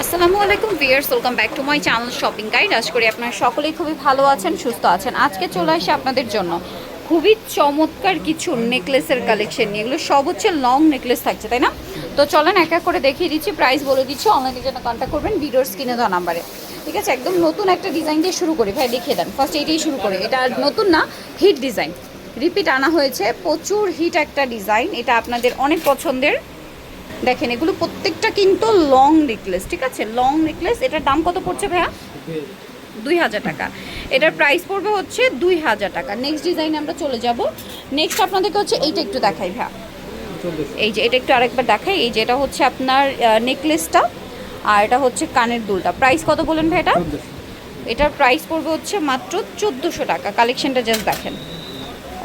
আসসালামু আলাইকুম viewers welcome back to my channel shopping guide আশা করি আপনারা সকলেই খুবই ভালো আছেন, সুস্থ আছেন। আজকে চলে আসি আপনাদের জন্য। খুবই চমৎকার কিছু নেকলেসের কালেকশন নিয়ে। এগুলো সব হচ্ছে লং নেকলেস থাকছে, তাই না? তো চলেন এক এক করে দেখিয়ে দিচ্ছি প্রাইস বলে দিচ্ছি অনলাইনের জন্য কন্ট্যাক্ট করবেন ভিডিওর স্ক্রিনে দেওয়া নাম্বারে ঠিক আছে, একদম নতুন একটা ডিজাইন দিয়ে শুরু করি। ভাই, দেখিয়ে দেন। ফার্স্ট এইটাই শুরু করি। এটা নতুন না হিট ডিজাইন রিপিট আনা হয়েছে। প্রচুর হিট একটা ডিজাইন এটা আপনাদের অনেক পছন্দের। দেখেন এগুলো প্রত্যেকটা কিন্তু লং নেকলেস ঠিক আছে? লং নেকলেস এটার দাম কত পড়ছে ভাইয়া? দুই হাজার টাকা। এটার প্রাইস পড়বে হচ্ছে দুই হাজার টাকা। নেক্সট ডিজাইনে আমরা চলে যাব। নেক্সট আপনাদেরকে হচ্ছে এইটা একটু দেখাই ভাইয়া। এই যে এটা একটু আরেকবার দেখাই। এই যে এটা হচ্ছে আপনার নেকলেসটা আর এটা হচ্ছে কানের দুলটা। প্রাইস কত বলেন ভাই এটা? এটার প্রাইস পড়বে হচ্ছে মাত্র চোদ্দোশো টাকা। কালেকশনটা জাস্ট দেখেন।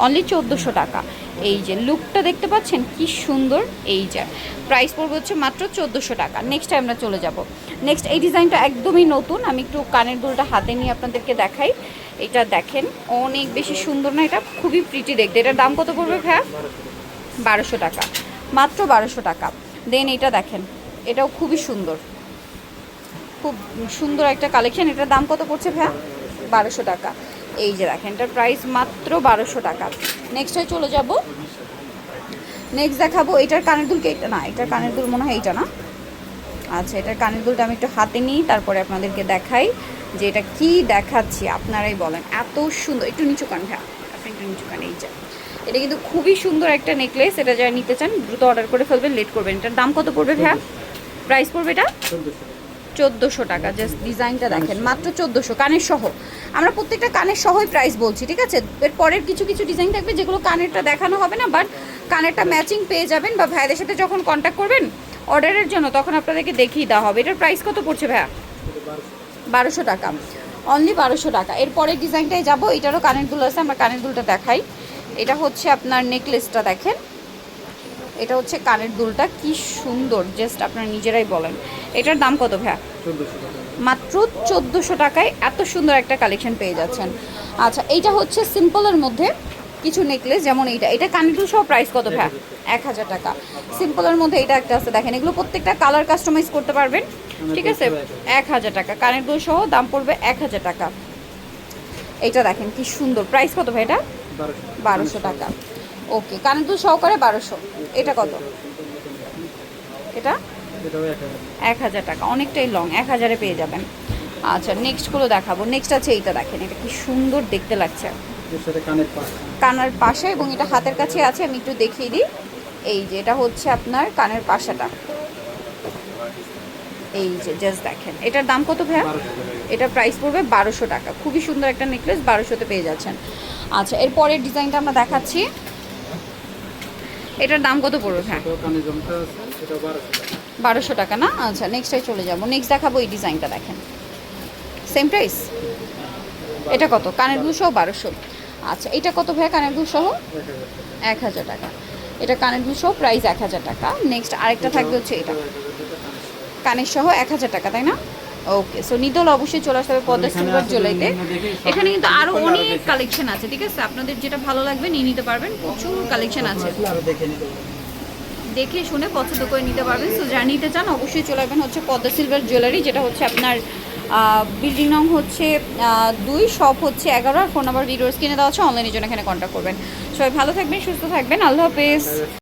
অনলি চোদ্দোশো টাকা। এই যে লুকটা দেখতে পাচ্ছেন, কি সুন্দর এই যে। প্রাইস পড়বে হচ্ছে মাত্র চোদ্দোশো টাকা। নেক্সট আমরা চলে যাব। নেক্সট এই ডিজাইনটা একদমই নতুন। আমি একটু কানের দুলটা হাতে নিয়ে আপনাদেরকে দেখাই। এটা দেখেন, অনেক বেশি সুন্দর না এটা? খুবই প্রিটি দেখতে। এটার দাম কত পড়বে ভাইয়া? বারোশো টাকা। মাত্র বারোশো টাকা। দেন এটা দেখেন, এটাও খুবই সুন্দর। খুব সুন্দর একটা কালেকশন এটার দাম কত পড়ছে ভাইয়া? বারোশো টাকা। এই যে দেখেন এটার প্রাইস মাত্র বারোশো টাকা। নেক্সট হয় চলে যাব। নেক্সট দেখাবো এটার কানের দুলকে এটা? না এটার কানের দুল মনে হয় এইটা না। আচ্ছা এটার কানের দুলটা আমি একটু হাতে নিই তারপরে আপনাদেরকে দেখাই যে এটা কি দেখাচ্ছি আপনারাই বলেন। এত সুন্দর একটু নিচু কান ভাইয়া। আপনি একটু নিচু কান এই যে। এটা কিন্তু খুবই সুন্দর একটা নেকলেস এটা যারা নিতে চান দ্রুত অর্ডার করে ফেলবেন লেট করবেন। এটার দাম কত পড়বে ভাইয়া? প্রাইস পড়বে এটা? চোদ্দোশো টাকা। জাস্ট ডিজাইনটা দেখেন, মাত্র চোদ্দোশো, কানের সহ। আমরা প্রত্যেকটা কানের সহই প্রাইস বলছি, ঠিক আছে? এর পরের কিছু কিছু ডিজাইন থাকবে, যেগুলো কানেরটা দেখানো হবে না বাট কানেরটা ম্যাচিং পেয়ে যাবেন বা ভাইদের সাথে যখন কন্ট্যাক্ট করবেন অর্ডারের জন্য, তখন আপনাদেরকে দেখিয়ে দেওয়া হবে। এটার প্রাইস কত পড়ছে ভাইয়া? বারোশো টাকা। অনলি বারোশো টাকা। এর পরের ডিজাইনটায় যাব, এটারও কানের দুল আছে, আমরা কানের দুলটা দেখাই। এটা হচ্ছে আপনার নেকলেসটা দেখেন। এটা হচ্ছে কানের দুলটা কি সুন্দর জাস্ট আপনারা নিজেরাই বলেন। এটার দাম কত ভাইয়া? মাত্র চোদ্দোশো টাকায় এত সুন্দর একটা কালেকশন পেয়ে যাচ্ছেন। আচ্ছা এইটা হচ্ছে সিম্পলের মধ্যে কিছু নেকলেস যেমন এইটা। এটা কানের দুল সহ প্রাইস কত ভ্যা এক হাজার টাকা। সিম্পলের মধ্যে এটা একটা আছে। দেখেন এগুলো প্রত্যেকটা কালার কাস্টমাইজ করতে পারবেন। ঠিক আছে? এক হাজার টাকা। কানের দুল সহ দাম পড়বে এক হাজার টাকা। এটা দেখেন কি সুন্দর। প্রাইস কত ভাই এটা? বারোশো টাকা। ওকে কানের সহকারে বারোশো। এটা কত? এটা? এক হাজার। টাকা অনেকটাই লং এক হাজারে পেয়ে যাবেন। আচ্ছা নেক্সটগুলো দেখাবো। নেক্সট আছে এইটা দেখেন এটা কি সুন্দর দেখতে লাগছে। কানের পাশে। এবং এটা হাতের কাছে আছে আমি একটু দেখিয়ে দিই। এই যে এটা হচ্ছে আপনার কানের পাশাটা। এই যে জাস্ট দেখেন। এটার দাম কত ভাইয়া? এটা প্রাইস পড়বে বারোশো টাকা। খুবই সুন্দর একটা নেকলেস বারোশোতে পেয়ে যাচ্ছেন। আচ্ছা এর পরের ডিজাইনটা আমরা দেখাচ্ছি। এটার দাম কত পড়বে হ্যাঁ বারোশো টাকা। না? আচ্ছা নেক্সটে চলে যাব। নেক্সট দেখাবো এই ডিজাইনটা দেখেন। সেম প্রাইস এটা কত? কানের দুল সহ বারোশো। আচ্ছা এটা কত ভাইয়া কানের দুল সহ? এক হাজার টাকা। এটা কানের দুল সহ প্রাইস এক হাজার টাকা। নেক্সট আরেকটা থাকবে হচ্ছে এটা। কানের সহ এক হাজার টাকা তাই না? ওকে সো নিদল অবশ্যই চলে আসতে হবে পদ্মা সিলভার জুয়েলারিতে এখানে কিন্তু আরও অনেক কালেকশন আছে ঠিক আছে? আপনাদের যেটা ভালো লাগবে নিয়ে নিতে পারবেন। প্রচুর কালেকশন আছে। দেখে শুনে পছন্দ করে নিতে পারবেন। সো যারা নিতে চান অবশ্যই চলে আসবেন হচ্ছে পদ্মা সিলভার জুয়েলারি যেটা হচ্ছে আপনার বিল্ডিং নং হচ্ছে দুই শপ হচ্ছে এগারো আর ফোন নাম্বার ভিডিওস কিনে দেওয়া হচ্ছে অনলাইনের জন্য এখানে কন্ট্যাক্ট করবেন। সবাই ভালো থাকবেন সুস্থ থাকবেন। আল্লাহ হাফেজ।